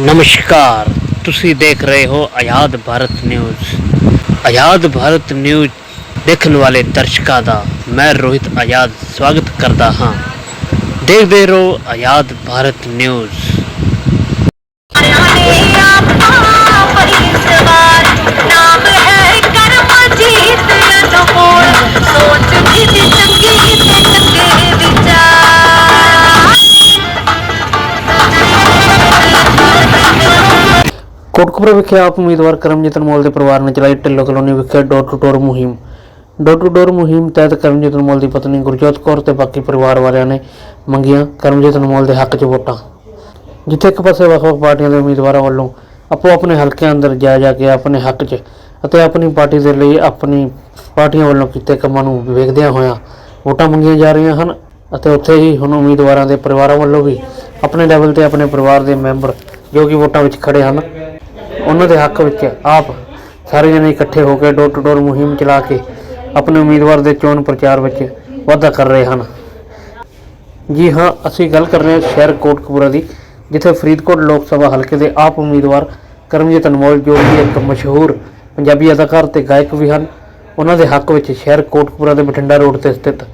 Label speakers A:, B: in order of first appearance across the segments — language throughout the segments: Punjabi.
A: ਨਮਸਕਾਰ। ਤੁਸੀਂ ਦੇਖ ਰਹੇ ਹੋ ਆਜ਼ਾਦ ਭਾਰਤ ਨਿਊਜ਼। ਆਜ਼ਾਦ ਭਾਰਤ ਨਿਊਜ਼ ਦੇਖਣ ਵਾਲੇ ਦਰਸ਼ਕਾਂ ਦਾ ਮੈਂ ਰੋਹਿਤ ਆਜ਼ਾਦ ਸਵਾਗਤ ਕਰਦਾ ਹਾਂ। ਦੇਖਦੇ ਰਹੋ ਆਜ਼ਾਦ ਭਾਰਤ ਨਿਊਜ਼। ਕੋਟਕਪੁਰਾ ਵਿਖੇ ਆਪ ਉਮੀਦਵਾਰ ਕਰਮਜੀਤ ਅਨਮੋਲ ਦੇ ਪਰਿਵਾਰ ਨੇ ਚਲਾਈ ਢਿੱਲੋਂ ਕਲੋਨੀ ਵਿਖੇ ਡੋਰ ਟੂ ਡੋਰ ਮੁਹਿੰਮ। ਡੋਰ ਟੂ ਡੋਰ ਮੁਹਿੰਮ ਤਹਿਤ ਕਰਮਜੀਤ ਅਨਮੋਲ ਦੀ ਪਤਨੀ ਗੁਰਜੋਤ ਕੌਰ ਤੇ ਬਾਕੀ ਪਰਿਵਾਰ ਵਾਲਿਆਂ ਨੇ ਮੰਗੀਆਂ ਕਰਮਜੀਤ ਅਨਮੋਲ ਦੇ ਹੱਕ 'ਚ ਵੋਟਾਂ। ਜਿੱਥੇ ਇੱਕ ਪਾਸੇ ਵੱਖ-ਵੱਖ ਪਾਰਟੀਆਂ ਦੇ ਉਮੀਦਵਾਰਾਂ ਵੱਲੋਂ ਆਪੋ ਆਪਣੇ ਹਲਕਿਆਂ ਅੰਦਰ ਜਾ ਜਾ ਕੇ ਆਪਣੇ ਹੱਕ 'ਚ ਅਤੇ ਆਪਣੀ ਪਾਰਟੀ ਦੇ ਲਈ ਆਪਣੀ ਪਾਰਟੀਆਂ ਵੱਲੋਂ ਕੀਤੇ ਕੰਮਾਂ ਨੂੰ ਵੇਖਦਿਆਂ ਹੋਇਆਂ ਵੋਟਾਂ ਮੰਗੀਆਂ ਜਾ ਰਹੀਆਂ ਹਨ ਅਤੇ ਉੱਥੇ ਹੀ ਹੁਣ ਉਮੀਦਵਾਰਾਂ ਦੇ ਪਰਿਵਾਰਾਂ ਵੱਲੋਂ ਵੀ ਆਪਣੇ ਲੈਵਲ ਤੇ ਆਪਣੇ ਪਰਿਵਾਰ ਦੇ ਮੈਂਬਰ ਜੋ ਕਿ ਵੋਟਾਂ ਵਿੱਚ ਖੜੇ ਹਨ ਉਹਨਾਂ ਦੇ ਹੱਕ ਵਿੱਚ ਆਪ ਸਾਰੇ ਜਣੇ ਇਕੱਠੇ ਹੋ ਕੇ ਡੋਰ ਟੂ ਡੋਰ ਮੁਹਿੰਮ ਚਲਾ ਕੇ ਆਪਣੇ ਉਮੀਦਵਾਰ ਦੇ ਚੋਣ ਪ੍ਰਚਾਰ ਵਿੱਚ ਵਾਧਾ ਕਰ ਰਹੇ ਹਨ। ਜੀ ਹਾਂ, ਅਸੀਂ ਗੱਲ ਕਰ ਰਹੇ ਹਾਂ ਸ਼ਹਿਰ ਕੋਟਕਪੂਰਾ ਦੀ, ਜਿੱਥੇ ਫਰੀਦਕੋਟ ਲੋਕ ਸਭਾ ਹਲਕੇ ਦੇ ਆਪ ਉਮੀਦਵਾਰ ਕਰਮਜੀਤ ਅਨਮੋਲ, ਜੋ ਕਿ ਇੱਕ ਮਸ਼ਹੂਰ ਪੰਜਾਬੀ ਅਦਾਕਾਰ ਤੇ ਗਾਇਕ ਵੀ ਹਨ, ਉਹਨਾਂ ਦੇ ਹੱਕ ਵਿੱਚ ਸ਼ਹਿਰ ਕੋਟਕਪੂਰਾ ਦੇ ਬਠਿੰਡਾ ਰੋਡ ਤੇ ਸਥਿਤ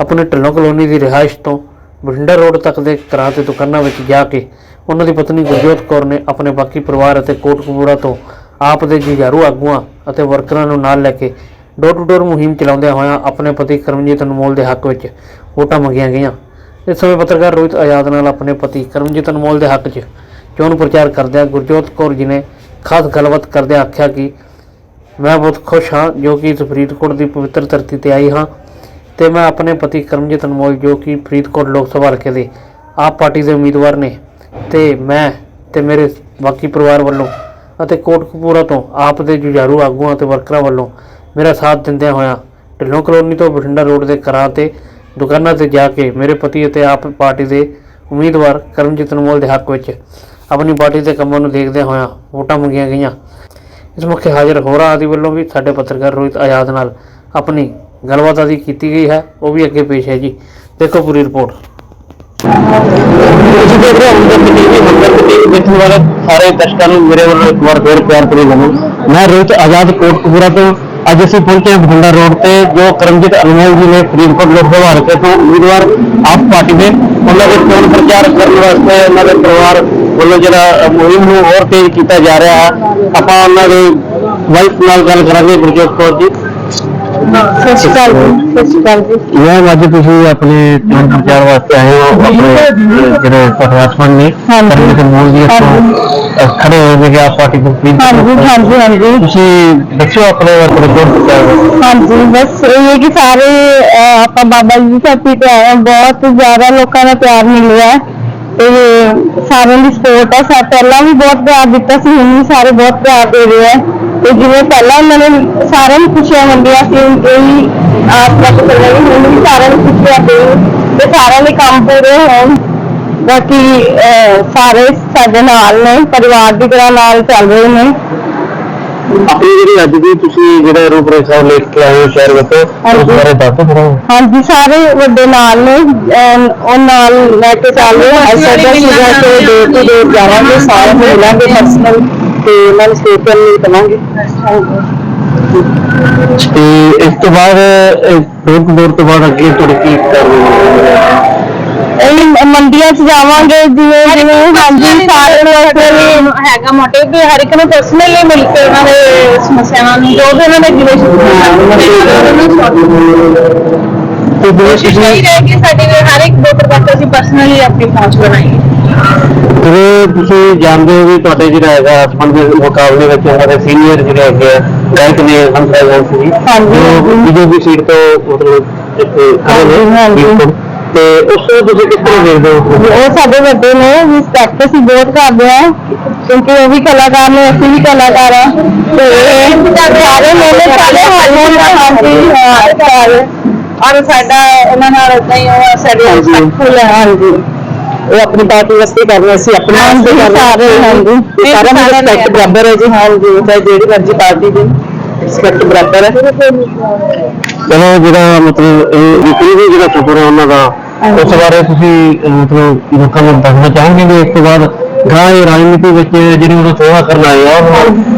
A: ਆਪਣੇ ਢਿੱਲੋਂ ਕਲੋਨੀ ਦੀ ਰਿਹਾਇਸ਼ ਤੋਂ ਬਠਿੰਡਾ ਰੋਡ ਤੱਕ ਦੇ ਘਰਾਂ ਤੇ ਦੁਕਾਨਾਂ ਵਿੱਚ ਜਾ ਕੇ ਉਹਨਾਂ ਦੀ ਪਤਨੀ ਗੁਰਜੋਤ ਕੌਰ ਨੇ ਆਪਣੇ ਬਾਕੀ ਪਰਿਵਾਰ ਅਤੇ ਕੋਟਕਪੂਰਾ ਤੋਂ ਆਪ ਦੇ ਜੁਝਾਰੂ ਆਗੂਆਂ ਅਤੇ ਵਰਕਰਾਂ ਨੂੰ ਨਾਲ ਲੈ ਕੇ ਡੋਰ ਟੂ ਡੋਰ ਮੁਹਿੰਮ ਚਲਾਉਂਦਿਆਂ ਹੋਇਆਂ ਆਪਣੇ ਪਤੀ ਕਰਮਜੀਤ ਅਨਮੋਲ ਦੇ ਹੱਕ ਵਿੱਚ ਵੋਟਾਂ ਮੰਗੀਆਂ ਗਈਆਂ। ਇਸ ਸਮੇਂ ਪੱਤਰਕਾਰ ਰੋਹਿਤ ਆਜ਼ਾਦ ਨਾਲ ਆਪਣੇ ਪਤੀ ਕਰਮਜੀਤ ਅਨਮੋਲ ਦੇ ਹੱਕ 'ਚ ਚੋਣ ਪ੍ਰਚਾਰ ਕਰਦਿਆਂ ਗੁਰਜੋਤ ਕੌਰ ਜੀ ਨੇ ਖਾਸ ਗੱਲਬਾਤ ਕਰਦਿਆਂ ਆਖਿਆ ਕਿ ਮੈਂ ਬਹੁਤ ਖੁਸ਼ ਹਾਂ ਜੋ ਕਿ ਇਸ ਫਰੀਦਕੋਟ ਦੀ ਪਵਿੱਤਰ ਧਰਤੀ ਤੇ ਆਈ ਹਾਂ ਤੇ ਮੈਂ ਆਪਣੇ ਪਤੀ ਕਰਮਜੀਤ ਅਨਮੋਲ ਜੋ ਕਿ ਫਰੀਦਕੋਟ ਲੋਕ ਸਭਾ ਹਲਕੇ ਦੇ ਆਪ ਪਾਰਟੀ ਦੇ ਉਮੀਦਵਾਰ ਨੇ ਤੇ ਮੈਂ ਤੇ ਮੇਰੇ ਬਾਕੀ ਪਰਿਵਾਰ ਵੱਲੋਂ ਅਤੇ ਕੋਟਕਪੂਰਾ ਤੋਂ ਆਪ ਦੇ ਜੁਝਾਰੂ ਆਗੂਆਂ ਤੇ ਵਰਕਰਾਂ ਵੱਲੋਂ ਮੇਰਾ ਸਾਥ ਦਿੰਦਿਆਂ ਹੋਇਆਂ ਢਿੱਲੋਂ ਕਲੋਨੀ ਤੋਂ ਬਠਿੰਡਾ ਰੋਡ ਦੇ ਘਰਾਂ ਤੇ, ਦੁਕਾਨਾਂ ਤੇ ਜਾ ਕੇ ਮੇਰੇ ਪਤੀ ਅਤੇ ਆਪ ਪਾਰਟੀ ਦੇ ਉਮੀਦਵਾਰ ਕਰਮਜੀਤ ਅਨਮੋਲ ਦੇ ਹੱਕ ਵਿੱਚ ਆਪਣੀ ਪਾਰਟੀ ਦੇ ਕੰਮਾਂ ਨੂੰ ਦੇਖਦਿਆਂ ਹੋਇਆਂ ਵੋਟਾਂ ਮੰਗੀਆਂ ਗਈਆਂ। ਇਸ ਮੌਕੇ ਹਾਜ਼ਰ ਹੋਰਾਂ ਆਦਿ ਵੱਲੋਂ ਵੀ ਸਾਡੇ ਪੱਤਰਕਾਰ ਰੋਹਿਤ ਆਜ਼ਾਦ ਨਾਲ ਆਪਣੀ ਗੱਲਬਾਤ ਆਦਿ ਕੀਤੀ ਗਈ ਹੈ। ਉਹ ਵੀ ਅੱਗੇ ਪੇਸ਼ ਹੈ ਜੀ। ਦੇਖੋ ਪੂਰੀ ਰਿਪੋਰਟ। ਤੁਸੀਂ ਦੇਖ ਰਹੇ ਹੋ ਹਮਦਰਦ ਟੀਵੀ ਹਮਦਰਦ ਟੀਵੀ ਦੇਖਣ ਵਾਲੇ ਸਾਰੇ ਦਰਸ਼ਕਾਂ ਨੂੰ ਮੇਰੇ ਵੱਲੋਂ ਇੱਕ ਵਾਰ ਫੇਰ ਪਿਆਰ ਭਰੀ ਨਮਨ। ਮੈਂ ਰੋਹਿਤ ਆਜ਼ਾਦ ਕੋਟਕਪੂਰਾ ਤੋਂ ਅੱਜ ਅਸੀਂ ਪਹੁੰਚੇ ਹਾਂ ਬਠਿੰਡਾ ਰੋਡ ਤੇ, ਜੋ ਕਰਮਜੀਤ ਅਨਮੋਲ ਜੀ ਨੇ ਫਰੀਦਕੋਟ ਲੋਕ ਸਭਾ ਹਲਕੇ ਤੋਂ ਉਮੀਦਵਾਰ ਆਪ ਪਾਰਟੀ ਦੇ। ਉਹਨਾਂ ਦੇ ਚੋਣ ਪ੍ਰਚਾਰ ਕਰਨ ਵਾਸਤੇ ਉਹਨਾਂ ਦੇ ਪਰਿਵਾਰ ਵੱਲੋਂ ਜਿਹੜਾ ਮੁਹਿੰਮ ਨੂੰ ਹੋਰ ਤੇਜ਼ ਕੀਤਾ ਜਾ ਰਿਹਾ ਹੈ। ਆਪਾਂ ਉਹਨਾਂ ਦੇ ਵਾਈਫ ਨਾਲ ਗੱਲ ਕਰਾਂਗੇ ਗੁਰਜੋਤ ਕੌਰ ਜੀ।
B: ਸਤਿ ਸ਼੍ਰੀ ਅਕਾਲ ਜੀ ਸਤਿ ਸ਼੍ਰੀ ਅਕਾਲ ਜੀ।
A: ਇਹ ਅੱਜ ਤੁਸੀਂ ਆਪਣੇ ਚੋਣ ਪ੍ਰਚਾਰ ਵਾਸਤੇ ਆਏ ਹੋ ਆਪਣੇ ਜਿਹੜੇ ਪਟਵਾਸਪਨ ਨੇ। ਕਰਮਜੀਤ ਅਨਮੋਲ ਜੀ ਅਹ ਖੜੇ ਹੋਏ ਨੇ ਆਪ ਪਾਰਟੀ ਤੋਂ
B: ਹਾਂਜੀ ਹਾਂਜੀ ਹਾਂਜੀ।
A: ਤੁਸੀਂ ਦੱਸੋ ਆਪਣੇ ਬਾਰੇ ਚੋਣ।
B: ਹਾਂਜੀ ਬਸ ਇਹ ਹੈ ਕਿ ਸਾਰੇ ਆਪਾਂ ਬਾਬਾ ਜੀ ਦੀ ਧਰਤੀ ਤੇ ਆਏ ਹਾਂ ਬਹੁਤ ਜ਼ਿਆਦਾ ਲੋਕਾਂ ਦਾ ਪਿਆਰ ਮਿਲਿਆ ਤੇ ਸਾਰਿਆਂ ਦੀ ਸਪੋਰਟ ਹੈ ਸਾ ਪਹਿਲਾਂ ਵੀ ਬਹੁਤ ਪਿਆਰ ਦਿੱਤਾ ਸੀ ਹੁਣ ਵੀ ਸਾਰੇ ਬਹੁਤ ਪਿਆਰ ਦੇ ਰਹੇ ਹੈ ਤੇ ਜਿਵੇਂ ਪਹਿਲਾਂ ਉਹਨਾਂ ਨੇ ਸਾਰਿਆਂ ਨੂੰ ਖੁਸ਼ੀਆਂ ਵੰਡੀਆਂ ਸੀ ਇਹੀ ਆਸ ਰੱਖ ਸਕਦੇ ਹਾਂ ਕਿ ਹੁਣ ਵੀ ਸਾਰਿਆਂ ਨੂੰ ਖੁਸ਼ੀਆਂ ਦੇਣ ਤੇ ਸਾਰਿਆਂ ਦੇ ਕੰਮ ਪੂਰੇ ਹੋਣ ਬਾਕੀ ਅਹ, ਸਾਰੇ ਸਾਡੇ ਨਾਲ ਨੇ ਪਰਿਵਾਰ ਦੀ ਤਰ੍ਹਾਂ ਨਾਲ ਚੱਲ ਰਹੇ ਨੇ।
A: ਆਪਣੀ ਜਿਹੜੀ ਅੱਜ ਦੀ ਤੁਸੀਂ ਜਿਹੜਾ ਰੂਪਰੇਖਾ ਲੈ ਕੇ ਆਏ ਹੋ ਸ਼ਹਿਰ ਵਿੱਚ ਉਸ
B: ਹਾਂਜੀ।
A: ਬਾਰੇ ਦੱਸੋ ਥੋੜਾ
B: ਹਾਂਜੀ ਸਾਰੇ ਵੱਡੇ ਨਾਲ ਨੇ ਉਹ ਨਾਲ ਲੈ ਕੇ ਚੱਲ ਰਹੇ ਹਾਂ ਅਸੀਂ ਤਾਂ ਸੀਗਾ ਤੇ ਡੋਰ ਟੂ ਡੋਰ ਜਾਵਾਂਗੇ ਸਾਰੇ ਮਿਲਾਂਗੇ ਪਰਸਨਲ ਤੇ ਉਹਨਾਂ ਨੂੰ ਸਪੈਸ਼ਲ ਨਹੀਂ ਕਰਾਂਗੇ
A: ਤੇ ਇਸ ਤੋਂ ਬਾਅਦ ਡੋਰ ਟੂ ਡੋਰ ਤੋਂ ਬਾਅਦ ਅੱਗੇ ਤੁਹਾਡੀ ਕੀ ਕਰਨੀ
B: ਇਹ ਮੰਡੀਆਂ 'ਚ ਜਾਵਾਂਗੇ ਜਿਵੇਂ ਜਿਵੇਂ ਹਾਂਜੀ ਸਾਰੇ ਲੋਕ
C: ਹੈਗਾ ਮੋਟਿਵ ਵੀ ਹਰ ਇੱਕ ਨੂੰ ਪਰਸਨਲੀ ਮਿਲ ਕੇ ਉਹਨਾਂ ਦੇ ਸਮੱਸਿਆਵਾਂ ਨੂੰ ਜੋ ਵੀ ਉਹਨਾਂ ਦੇ
A: ਤੇ ਦੋ
C: ਕੋਸ਼ਿਸ਼
A: ਤੁਸੀਂ
C: ਇਹ ਰਹੇਗੀ ਸਾਡੀ ਵੀ ਹਰ ਇੱਕ ਵੋਟਰ ਤੱਕ ਅਸੀਂ ਪਰਸਨਲੀ ਆਪਣੀ ਪਹੁੰਚ ਬਣਾਈਏ
A: ਜਿਵੇਂ ਤੁਸੀਂ ਜਾਣਦੇ ਹੋ ਵੀ ਤੁਹਾਡੇ ਜਿਹੜਾ ਹੈਗਾ ਹਸਬੰਦ ਦੇ ਮੁਕਾਬਲੇ ਵਿੱਚ ਉਹਨਾਂ ਦੇ ਸੀਨੀਅਰ ਜਿਹੜੇ ਹੈਗੇ ਆ ਗਾਇਕ ਨੇ ਹੰਸਰਾਜ ਹੰਸੀ
B: ਹਾਂਜੀ, ਹਾਂਜੀ।
A: ਬੀਜੇਪੀ ਸੀਟ ਤੋਂ ਮਤਲਬ ਇੱਥੇ ਖੜੇ ਨੇ
B: ਹਾਂਜੀ, ਹਾਂਜੀ।
A: ਬਿਲਕੁਲ। ਤੇ ਉਸ ਨੂੰ ਤੁਸੀਂ ਕਿਸ ਤਰ੍ਹਾਂ ਦੇਖਦੇ ਹੋ
B: ਉਹ ਸਾਡੇ ਵੱਡੇ ਨੇ ਰਿਸਪੈਕਟ ਅਸੀਂ ਬਹੁਤ ਕਰਦੇ ਹਾਂ ਕਿਉਂਕਿ ਉਹ ਵੀ ਕਲਾਕਾਰ ਨੇ ਅਸੀਂ ਵੀ ਕਲਾਕਾਰ ਹਾਂ ਤੇ ਸਾਰੇ ਮੇਰੇ ਸਾਰੇ ਹਾਰਮੋਨ ਹਾਂਜੀ ਹਾਂ, ਸਾਰੇ
C: ਔਰ ਸਾਡਾ ਉਹਨਾਂ ਨਾਲ ਉਦਾਂ ਹੀ ਉਹ ਸਾਡੀ
A: ਹਾਂਜੀ।
B: ਫੁੱਲ ਹਾਂਜੀ।
A: ਉਹ ਆਪਣੀ ਪਾਰਟੀ ਵਾਸਤੇ ਕਰ ਰਹੇ ਸੀ ਆਪਣੇ
B: ਹਾਂਜੀ ਸਾਰੇ ਹਾਂਜੀ।
A: ਸਾਰਾ
C: ਸਾਰਿਆਂ ਨੂੰ
A: ਰਿਸਪੈਕਟ ਬਰਾਬਰ ਹੈ ਜੀ। ਹਾਂਜੀ। ਚਾਹੇ ਜਿਹੜੀ ਮਰਜ਼ੀ ਪਾਰਟੀ ਦੀ ਰਿਸਪੈਕਟ ਬਰਾਬਰ ਹੈ। ਚਲੋ ਜਿਹੜਾ ਮਤਲਬ ਇਹ ਵਿਕਰੀ ਦੇ ਜਿਹੜਾ ਸਫਰ ਹੈ ਉਹਨਾਂ ਦਾ ਉਸ ਬਾਰੇ ਤੁਸੀਂ ਮਤਲਬ ਲੋਕਾਂ ਨੂੰ ਦੱਸਣਾ ਚਾਹੋਗੇ ਵੀ ਇਸ ਤੋਂ ਬਾਅਦ
D: ਗਾਂ ਇਹ ਰਾਜਨੀਤੀ ਵਿੱਚ ਜਿਹੜੀ ਉਹ ਸੇਵਾ ਕਰਨ ਆਏ ਆ ਉਹ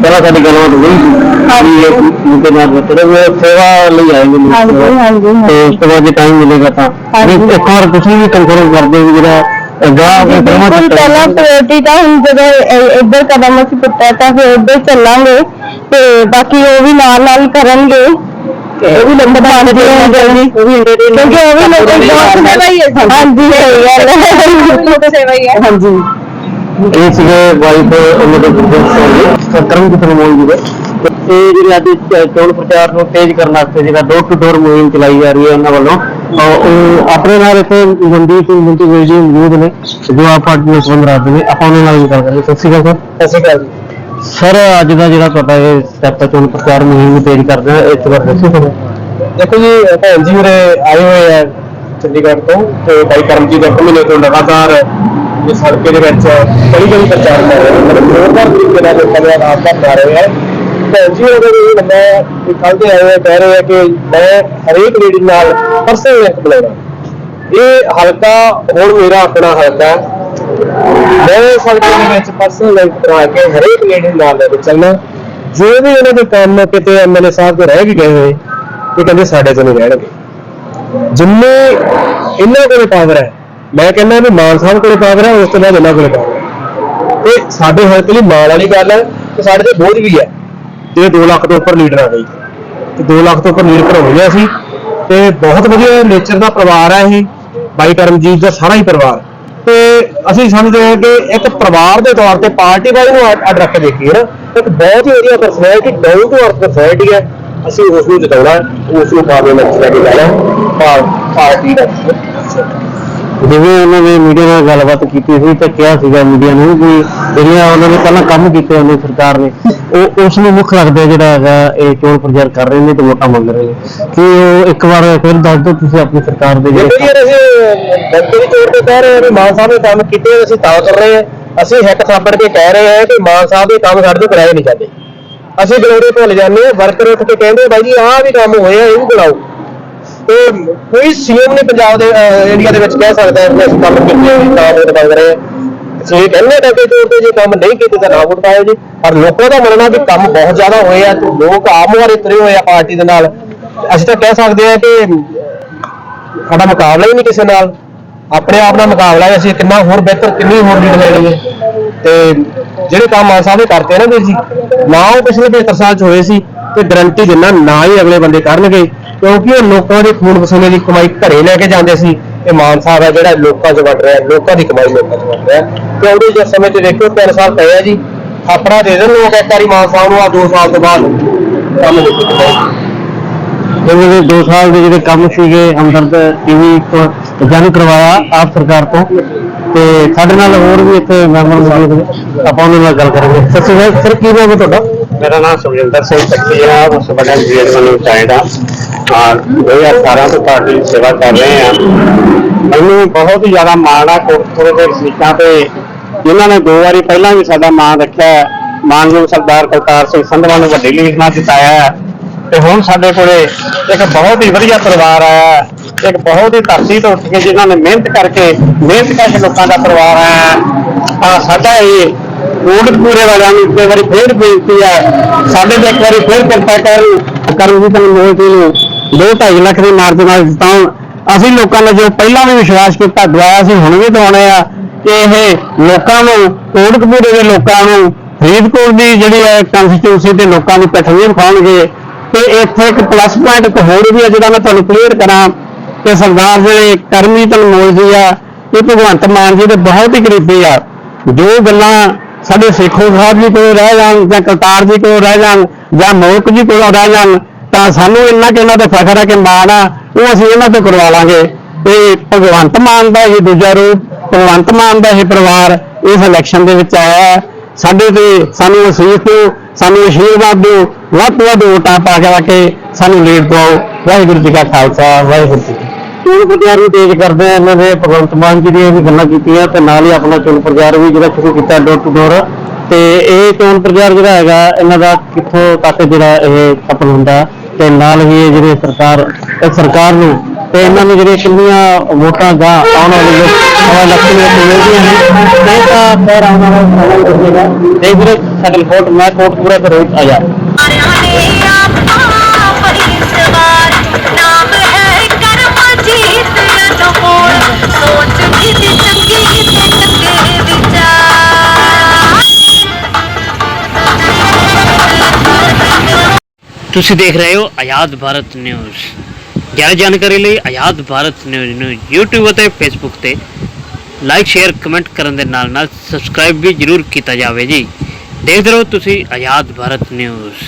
D: ਪਹਿਲਾਂ ਸਾਡੀ ਗੱਲਬਾਤ ਹੋਈ ਸੀ
B: ਹਾਂਜੀ।
D: ਕਿ ਇਹ ਮੁੰਡੇ ਨਾਲ ਮਤਲਬ ਉਹ ਸੇਵਾ ਲਈ ਆਏ ਨੇ
B: ਹਾਂਜੀ ਹਾਂਜੀ
D: ਤੇ ਉਸ ਤੋਂ ਬਾਅਦ ਜੇ ਟਾਈਮ ਮਿਲੇਗਾ ਤਾਂ। ਇੱਕ ਵਾਰ ਤੁਸੀਂ ਵੀ ਕਨਫਰਮ ਕਰ ਦਿਓ ਵੀ ਜਿਹੜਾ
B: ਬਿਲਕੁਲ ਪਹਿਲਾਂ ਪ੍ਰਾਇੋਰਟੀ ਤਾਂ ਹੁਣ ਜਦੋਂ ਇੱਧਰ ਕਦਮ ਅਸੀਂ ਪੁੱਟਿਆ ਤਾਂ ਫਿਰ ਇੱਧਰ ਚੱਲਾਂਗੇ ਤੇ ਬਾਕੀ ਉਹ ਵੀ ਨਾਲ ਨਾਲ ਕਰਨਗੇ। ਉਹ ਵੀ ਲੰਬਾ ਬਾਣ ਦੇ ਜਲਦੀ ਉਹ ਵੀ ਕਿਉਂਕਿ ਉਹ ਵੀ ਲੋਕਾਂ ਦੀ ਬਹੁਤ ਸੇਵਾ ਹੀ ਹੈ ਹਾਂਜੀ ਸਹੀ ਗੱਲ ਹੈ।
C: ਲੋਕ ਸੇਵਾ ਹੀ ਹੈ।
B: ਹਾਂਜੀ।
D: ਇਹ ਸੀਗੇ ਵਾਈਫ ਉਹਨਾਂ ਦੇ ਗੁਰਦੇਵ ਸਿੰਘ ਕਰਮ ਕਿਤਨ ਮੋਲ ਜੀ ਦੇ ਇਹ ਜਿਹੜੇ ਅੱਜ ਚੋਣ ਪ੍ਰਚਾਰ ਨੂੰ ਤੇਜ਼ ਕਰਨ ਵਾਸਤੇ ਜਿਹੜਾ ਡੋਰ ਟੂ ਡੋਰ ਮੁਹਿੰਮ ਚਲਾਈ ਜਾ ਰਹੀ ਹੈ ਉਹਨਾਂ ਵੱਲੋਂ ਉਹ ਆਪਣੇ ਨਾਲ ਇੱਥੇ ਮਨਦੀਪ ਸਿੰਘ ਮਿੰਟੂ ਜੀ ਮੌਜੂਦ ਨੇ ਜੋ ਆਪ ਪਾਰਟੀ ਦੇ ਸੰਬੰਧ ਰੱਖਦੇ ਨੇ ਆਪਾਂ ਉਹਨਾਂ ਨਾਲ ਵੀ ਗੱਲ ਕਰਾਂਗੇ ਸਤਿ ਸ਼੍ਰੀ ਅਕਾਲ ਸਰ ਸਤਿ ਸ਼੍ਰੀ ਅਕਾਲ ਸਰ ਅੱਜ ਦਾ ਜਿਹੜਾ ਤੁਹਾਡਾ ਇਹ ਸਟੈਪ ਚੋਣ ਪ੍ਰਚਾਰ ਮੁਹਿੰਮ ਨੂੰ ਤੇਜ਼ ਕਰਦੇ ਆ ਇਸ ਬਾਰੇ ਦੱਸੋ ਥੋੜਾ
E: ਦੇਖੋ ਜੀ ਭੈਣ ਜੀ ਮੇਰੇ ਆਏ ਹੋਏ ਆ ਚੰਡੀਗੜ੍ਹ ਤੋਂ ਤੇ ਭਾਈ ਕਰਮਜੀਤ ਇੱਕ ਮਹੀਨੇ ਤੋਂ ਲਗਾਤਾਰ ਇਸ ਹਲਕੇ ਦੇ ਵਿੱਚ ਕਈ ਕਈ ਪ੍ਰਚਾਰ ਕਰ ਰਹੇ ਹਨ ਮਤਲਬ ਤਰੀਕੇ ਨਾਲ ਲੋਕਾਂ ਦੇ ਆਪ ਬਣਾ ਰਹੇ ਆ। ਭੈਣ ਜੀ, ਉਹਦੇ ਲਈ ਮੈਂ ਕੱਲ ਦੇ ਆਏ ਕਹਿ ਰਹੇ ਆ ਕਿ ਮੈਂ ਹਰੇਕ ਲੇਡੀ ਨਾਲ ਪਰਸਨਲ ਲਿੰਕ ਬਣਾਉਣਾ ਇਹ ਹਲਕਾ ਹੁਣ ਮੇਰਾ ਆਪਣਾ ਹਲਕਾ ਮੈਂ ਇਸ ਦੇ ਵਿੱਚ ਪਰਸਨਲ ਲਿੰਕ ਬਣਾ ਕੇ ਹਰੇਕ ਲੇਡੀ ਨਾਲ ਲੈ ਕੇ ਚੱਲਣਾ। ਜੋ ਵੀ ਉਹਨਾਂ ਦੇ ਕੰਮ ਕਿਤੇ ਐਮਐਲਏ ਸਾਹਿਬ ਦੇ ਰਹਿ ਵੀ ਗਏ ਹੋਏ, ਇਹ ਕਹਿੰਦੇ ਸਾਡੇ ਤੋਂ ਨਹੀਂ ਰਹਿਣਗੇ। ਜਿੰਨੇ ਇਹਨਾਂ ਕੋਲ ਪਾਵਰ ਹੈ ਮੈਂ ਕਹਿੰਦਾ ਵੀ ਮਾਨ ਸਾਹਿਬ ਕੋਲੇ ਪਾਵਰ ਹੈ ਉਸ ਤੋਂ ਬਾਅਦ ਇਹਨਾਂ ਕੋਲੇ ਪਾਵਰ ਹੈ ਤੇ ਸਾਡੇ ਹਲਕੇ ਲਈ ਮਾਣ ਵਾਲੀ ਗੱਲ ਹੈ ਕਿ ਸਾਡੇ ਤੇ ਬੋਝ ਵੀ ਹੈ। ਜੇ 2 ਲੱਖ ਤੋਂ ਉੱਪਰ ਲੀਡਰ ਆ ਗਈ, ਤੇ 2 ਲੱਖ ਤੋਂ ਉੱਪਰ ਲੀਡਰ ਭਰਾਉਂਦੇ ਅਸੀਂ ਤੇ ਬਹੁਤ ਵਧੀਆ ਨੇਚਰ ਦਾ ਪਰਿਵਾਰ ਹੈ ਇਹ, ਬਾਈ ਕਰਮਜੀਤ ਦਾ ਸਾਰਾ ਹੀ ਪਰਿਵਾਰ। ਤੇ ਅਸੀਂ ਸਮਝਦੇ ਹਾਂ ਕਿ ਇੱਕ ਪਰਿਵਾਰ ਦੇ ਤੌਰ ਤੇ ਪਾਰਟੀ ਵਾਲੇ ਨੂੰ ਅੱਡ ਰੱਖ ਦੇਖੀਏ ਨਾ, ਇੱਕ ਬਹੁਤ ਹੀ ਵਧੀਆ personality down to earth personality ਹੈ। ਅਸੀਂ ਉਸ ਨੂੰ ਜਿਤਾਉਣਾ ਉਸ ਨੂੰ ਪਾਰਲੀਮੈਂਟ ਚ ਲੈ ਕੇ ਜਾਣਾ ਪਾਰਟੀ ਦਾ
D: ਜਿਵੇਂ ਉਹਨਾਂ ਨੇ ਮੀਡੀਆ ਨਾਲ ਗੱਲਬਾਤ ਕੀਤੀ ਸੀ ਤੇ ਕਿਹਾ ਸੀਗਾ ਮੀਡੀਆ ਨੂੰ ਵੀ ਜਿਹੜੀਆਂ ਉਹਨਾਂ ਨੇ ਪਹਿਲਾਂ ਕੰਮ ਕੀਤੇ ਉਹਨੇ ਸਰਕਾਰ ਨੇ, ਉਹ ਉਸ ਨੂੰ ਮੁੱਖ ਰੱਖਦੇ ਜਿਹੜਾ ਹੈਗਾ ਇਹ ਚੋਣ ਪ੍ਰਚਾਰ ਕਰ ਰਹੇ ਨੇ ਤੇ ਵੋਟਾਂ ਮੰਗ ਰਹੇ ਨੇ। ਕਿ ਉਹ ਇੱਕ ਵਾਰ ਫਿਰ ਦੱਸ ਦਿਓ ਤੁਸੀਂ ਆਪਣੀ ਸਰਕਾਰ ਦੇ ਜਿਹੜੇ
E: ਜੀ ਤੌਰ ਤੇ ਕਹਿ ਰਹੇ ਹਾਂ ਵੀ ਮਾਨ ਸਾਹਿਬ ਨੇ ਕੰਮ ਕੀਤੇ ਅਸੀਂ ਤਾਂ ਕਰ ਰਹੇ ਹਾਂ। ਅਸੀਂ ਹਿੱਕ ਥਾਪੜ ਕੇ ਕਹਿ ਰਹੇ ਹਾਂ ਕਿ ਮਾਨ ਸਾਹਿਬ ਦੇ ਕੰਮ ਸਾਡੇ ਤੋਂ ਕਰਾਏ ਨਹੀਂ ਜਾਂਦੇ। ਅਸੀਂ ਗਲੋੜੇ ਭੁੱਲ ਜਾਂਦੇ ਹਾਂ, ਵਰਕਰ ਉੱਠ ਕੇ ਕਹਿੰਦੇ ਬਾਈ ਜੀ, ਆਹ ਵੀ ਕੰਮ ਹੋਇਆ, ਇਹ ਵੀ ਬਣਾਓ। ਤੇ ਕੋਈ ਸੀਐਮ ਨੇ ਪੰਜਾਬ ਦੇ ਏਰੀਆ ਦੇ ਵਿੱਚ ਕਹਿ ਸਕਦਾ ਹੈ ਕਿ ਅਸੀਂ ਕੰਮ ਕੀਤੇ ਨਾ ਵੋਟ ਮੰਗ ਰਹੇ ਹਾਂ। ਅਸੀਂ ਕਹਿੰਦੇ ਹਾਂ ਕਿ ਤੌਰ ਤੇ ਜੇ ਕੰਮ ਨਹੀਂ ਕੀਤੇ ਤਾਂ ਨਾ ਵੋਟ ਪਾਇਓ ਜੀ। ਪਰ ਲੋਕਾਂ ਦਾ ਮੰਨਣਾ ਵੀ ਕੰਮ ਬਹੁਤ ਜ਼ਿਆਦਾ ਹੋਏ ਆ ਤੇ ਲੋਕ ਆਮ ਵਾਰੇ ਤੁਰੇ ਹੋਏ ਆ ਪਾਰਟੀ ਦੇ ਨਾਲ। ਅਸੀਂ ਤਾਂ ਕਹਿ ਸਕਦੇ ਹਾਂ ਕਿ ਸਾਡਾ ਮੁਕਾਬਲਾ ਹੀ ਨਹੀਂ ਕਿਸੇ ਨਾਲ। ਆਪਣੇ ਆਪ ਨਾਲ ਮੁਕਾਬਲਾ ਹੈ ਅਸੀਂ ਕਿੰਨਾ ਹੋਰ ਬਿਹਤਰ, ਕਿੰਨੀ ਹੋਰ ਲੀਡ ਲੈਣੀ ਹੈ ਤੇ ਜਿਹੜੇ ਕੰਮ ਆ ਸਾਹਿਬ ਨੇ ਕਰਤੇ ਨਾ ਵੀਰ ਜੀ, ਨਾ ਉਹ ਪਿਛਲੇ 75 ਸਾਲ ਚ ਹੋਏ ਸੀ ਤੇ ਗਰੰਟੀ ਦਿੰਦਾ ਨਾ ਹੀ ਅਗਲੇ ਬੰਦੇ ਕਰਨਗੇ। ਕਿਉਂਕਿ ਉਹ ਲੋਕਾਂ ਦੇ ਖੂਨ ਪਸੀਨੇ ਦੀ ਕਮਾਈ ਘਰੇ ਲੈ ਕੇ ਜਾਂਦੇ ਸੀ। ਇਹ ਮਾਨ ਸਾਹਿਬ ਹੈ ਜਿਹੜਾ ਲੋਕਾਂ 'ਚ ਵੰਡ ਰਿਹਾ, ਲੋਕਾਂ ਦੀ ਕਮਾਈ ਲੋਕਾਂ 'ਚ ਵੰਡ ਰਿਹਾ। ਤੇ ਉਹਦੇ ਜੇ ਸਮੇਂ ਤੇ ਦੇਖੋ 3 ਸਾਲ ਪਏ ਆ ਜੀ, ਆਪਣਾ ਦੇ ਦੇਣ ਲੋਕ ਇੱਕ ਵਾਰੀ ਮਾਨ ਸਾਹਿਬ ਨੂੰ ਆ 2 ਸਾਲ ਤੋਂ ਬਾਅਦ ਕੰਮ ਨਹੀਂ
D: 2 ਸਾਲ ਦੇ ਜਿਹੜੇ ਕੰਮ ਸੀਗੇ ਹਮਦਰਦ ਟੀਵੀ ਤੋਂ ਜਾਣੂ ਕਰਵਾਇਆ ਆਪ ਸਰਕਾਰ ਤੋਂ। ਤੇ ਸਾਡੇ ਨਾਲ ਹੋਰ ਵੀ ਇੱਥੇ ਮੈਂਬਰ ਮੌਜੂਦ ਨੇ। ਆਪਾਂ ਉਹਨਾਂ ਨਾਲ ਗੱਲ ਕਰਾਂਗੇ। ਸਤਿ ਸ਼੍ਰੀ ਅਕਾਲ। ਸਰ, ਕੀ ਨਾਮ ਹੈ ਤੁਹਾਡਾ?
E: ਮੇਰਾ ਨਾਮ ਸੁਖਜਿੰਦਰ ਸਿੰਘ ਤੱਕੀ ਹੈ ਮੈਂ ਸਬਡਾ ਜੀਐਸ ਵੱਲੋਂ ਚਾਹੀਦਾ ਔਰ 2018 ਤੋਂ ਤੁਹਾਡੀ ਸੇਵਾ ਕਰ ਰਹੇ ਹਾਂ ਮੈਨੂੰ ਬਹੁਤ ਹੀ ਜ਼ਿਆਦਾ ਮਾਣ ਆ ਕੋਟਪੁਰੇ ਦੇ ਸੀਟਾਂ ਤੇ। ਜਿਨ੍ਹਾਂ ਨੇ ਦੋ ਵਾਰੀ ਪਹਿਲਾਂ ਵੀ ਸਾਡਾ ਮਾਣ ਰੱਖਿਆ। ਮਾਨਯੋਗ ਸਰਦਾਰ ਕਰਤਾਰ ਸਿੰਘ ਸੰਧਵਾ ਨੂੰ ਵੱਡੀ ਲੀਡ ਨਾਲ ਜਿਤਾਇਆ। ਹੈ ਤੇ ਹੁਣ ਸਾਡੇ ਕੋਲੇ ਇੱਕ ਬਹੁਤ ਹੀ ਵਧੀਆ ਪਰਿਵਾਰ ਆਇਆ ਹੈ। ਇੱਕ ਬਹੁਤ ਹੀ ਧਰਤੀ ਤੋਂ ਉੱਠ ਕੇ ਜਿਨ੍ਹਾਂ ਨੇ ਮਿਹਨਤ ਕਰਕੇ ਮਿਹਨਤ ਕਰਕੇ ਲੋਕਾਂ ਦਾ ਪਰਿਵਾਰ ਆਇਆ ਹੈ। ਸਾਡਾ ਇਹ ਕੋਟਕਪੂਰੇ ਵਾਲਿਆਂ ਨੂੰ ਇੱਕ ਵਾਰੀ ਫੇਰ ਬੇਨਤੀ ਹੈ, ਸਾਡੇ ਤੇ ਇੱਕ ਵਾਰੀ ਫੇਰ ਕਿਰਪਾ ਕਰਨ
D: ਕਰਮਜੀਤ ਅਨਮੋਲ ਜੀ ਨੂੰ 2.5 ਲੱਖ ਦੇ ਮਾਰਜ ਨਾਲ ਜਿਤਾਉਣ ਅਸੀਂ ਲੋਕਾਂ ਨੇ ਜੋ ਪਹਿਲਾਂ ਵੀ ਵਿਸ਼ਵਾਸ ਕੀਤਾ ਦਵਾਇਆ ਸੀ, ਹੁਣ ਵੀ ਦਵਾਉਣੇ ਆ ਕਿ ਇਹ ਲੋਕਾਂ ਨੂੰ ਕੋਟਕਪੂਰੇ ਦੇ ਲੋਕਾਂ ਨੂੰ, ਫਰੀਦਕੋਟ ਦੀ ਜਿਹੜੀ ਹੈ ਕੰਸਟੀਟਿਊਂਸੀ ਦੇ ਲੋਕਾਂ ਨੂੰ ਪਿੱਠ ਵੀ ਵਿਖਾਉਣਗੇ ਤੇ ਇੱਥੇ ਇੱਕ ਪਲੱਸ ਪੁਆਇੰਟ ਇੱਕ ਹੋਰ ਵੀ ਹੈ ਜਿਹੜਾ ਮੈਂ ਤੁਹਾਨੂੰ ਕਲੀਅਰ ਕਰਾਂ ਕਿ ਸਰਦਾਰ ਜਿਹੜੇ ਕਰਮਜੀਤ ਅਨਮੋਲ ਜੀ ਆ, ਇਹ ਭਗਵੰਤ ਮਾਨ ਜੀ ਦੇ ਬਹੁਤ ਹੀ ਕਰੀਬੀ ਆ। ਜੋ ਗੱਲਾਂ ਸਾਡੇ ਸੇਖੋ ਸਾਹਿਬ ਜੀ ਕੋਲ ਰਹਿ ਜਾਣ ਜਾਂ ਕਰਤਾਰ ਜੀ ਕੋਲ ਰਹਿ ਜਾਣ ਜਾਂ ਮੋਲਕ ਜੀ ਕੋਲ ਰਹਿ ਜਾਣ, ਤਾਂ ਸਾਨੂੰ ਇੰਨਾ ਕਿ ਇਹਨਾਂ ਤੇ ਫਖਰ ਹੈ ਕਿ ਮਾਣ ਆ, ਉਹ ਅਸੀਂ ਇਹਨਾਂ ਤੋਂ ਕਰਵਾ ਲਾਂਗੇ। ਤੇ ਭਗਵੰਤ ਮਾਨ ਦਾ ਇਹ ਦੂਜਾ ਰੂਪ, ਭਗਵੰਤ ਮਾਨ ਦਾ ਇਹ ਪਰਿਵਾਰ ਇਸ ਇਲੈਕਸ਼ਨ ਦੇ ਵਿੱਚ ਆਇਆ। ਸਾਡੇ ਤੇ ਸਾਨੂੰ ਅਸੀਸ ਦਿਓ ਸਾਨੂੰ ਅਸ਼ੀਰਵਾਦ ਦਿਓ, ਵੱਧ ਤੋਂ ਵੱਧ ਵੋਟਾਂ ਪਾ ਕੇ ਆ ਕੇ ਸਾਨੂੰ ਲੀਡ ਦਿਓ ਵਾਹਿਗੁਰੂ ਜੀ ਕਾ ਖਾਲਸਾ, ਵਾਹਿਗੁਰੂ ਜੀ ਚੋਣ ਪ੍ਰਚਾਰ ਵੀ ਤੇਜ਼ ਕਰਦੇ ਆ ਇਹਨਾਂ ਨੇ ਭਗਵੰਤ ਮਾਨ ਜੀ ਦੀਆਂ ਵੀ ਗੱਲਾਂ ਕੀਤੀਆਂ ਤੇ ਨਾਲ ਹੀ ਆਪਣਾ ਚੋਣ ਪ੍ਰਚਾਰ ਵੀ ਜਿਹੜਾ ਸ਼ੁਰੂ ਕੀਤਾ ਡੋਰ ਟੂ ਡੋਰ ਤੇ ਇਹ ਚੋਣ ਪ੍ਰਚਾਰ ਜਿਹੜਾ ਹੈਗਾ, ਇਹਨਾਂ ਦਾ ਕਿੱਥੋਂ ਤੱਕ ਜਿਹੜਾ ਇਹ ਸਫਲ ਹੁੰਦਾ ਤੇ ਨਾਲ ਹੀ ਇਹ ਜਿਹੜੇ ਸਰਕਾਰ ਸਰਕਾਰ ਨੂੰ ਤੇ ਇਹਨਾਂ ਨੂੰ ਜਿਹੜੇ ਕਿੰਨੀਆਂ ਵੋਟਾਂ ਦਾ ਆਉਣ ਵਾਲੇ ਇਲੈਕਸ਼ਨ ਵਿੱਚ ਮਿਲਦੀਆਂ ਨੇ। ਤੇ ਤਾਂ ਫਿਰ ਆਉਣ ਵਾਲਾ ਸਮਾਂ ਦੱਸੇਗਾ ਤੇ ਵੀਰੇ, ਸਾਡੀ ਰਿਪੋਰਟ ਮੈਂ ਕੋਟਪੂਰਾ ਤੋਂ ਰੋਹਿਤ ਆਜ਼ਾਦ
F: ਸੋਚ ਵੀ ਚੰਗੀ ਤੇ ਚੰਗੇ ਵਿਚਾਰ
D: ਤੁਸੀਂ ਦੇਖ ਰਹੇ ਹੋ ਆਜ਼ਾਦ ਭਾਰਤ ਨਿਊਜ਼। ਜ਼ਿਆਦਾ ਜਾਣਕਾਰੀ ਲਈ ਆਜ਼ਾਦ ਭਾਰਤ ਨਿਊਜ਼ ਨੂੰ YouTube ਅਤੇ Facebook ਤੇ ਲਾਈਕ ਸ਼ੇਅਰ ਕਮੈਂਟ ਕਰਨ ਦੇ ਨਾਲ ਨਾਲ ਸਬਸਕ੍ਰਾਈਬ ਵੀ ਜਰੂਰ ਕੀਤਾ ਜਾਵੇ ਜੀ ਦੇਖਦੇ ਰਹੋ ਤੁਸੀਂ ਆਜ਼ਾਦ ਭਾਰਤ ਨਿਊਜ਼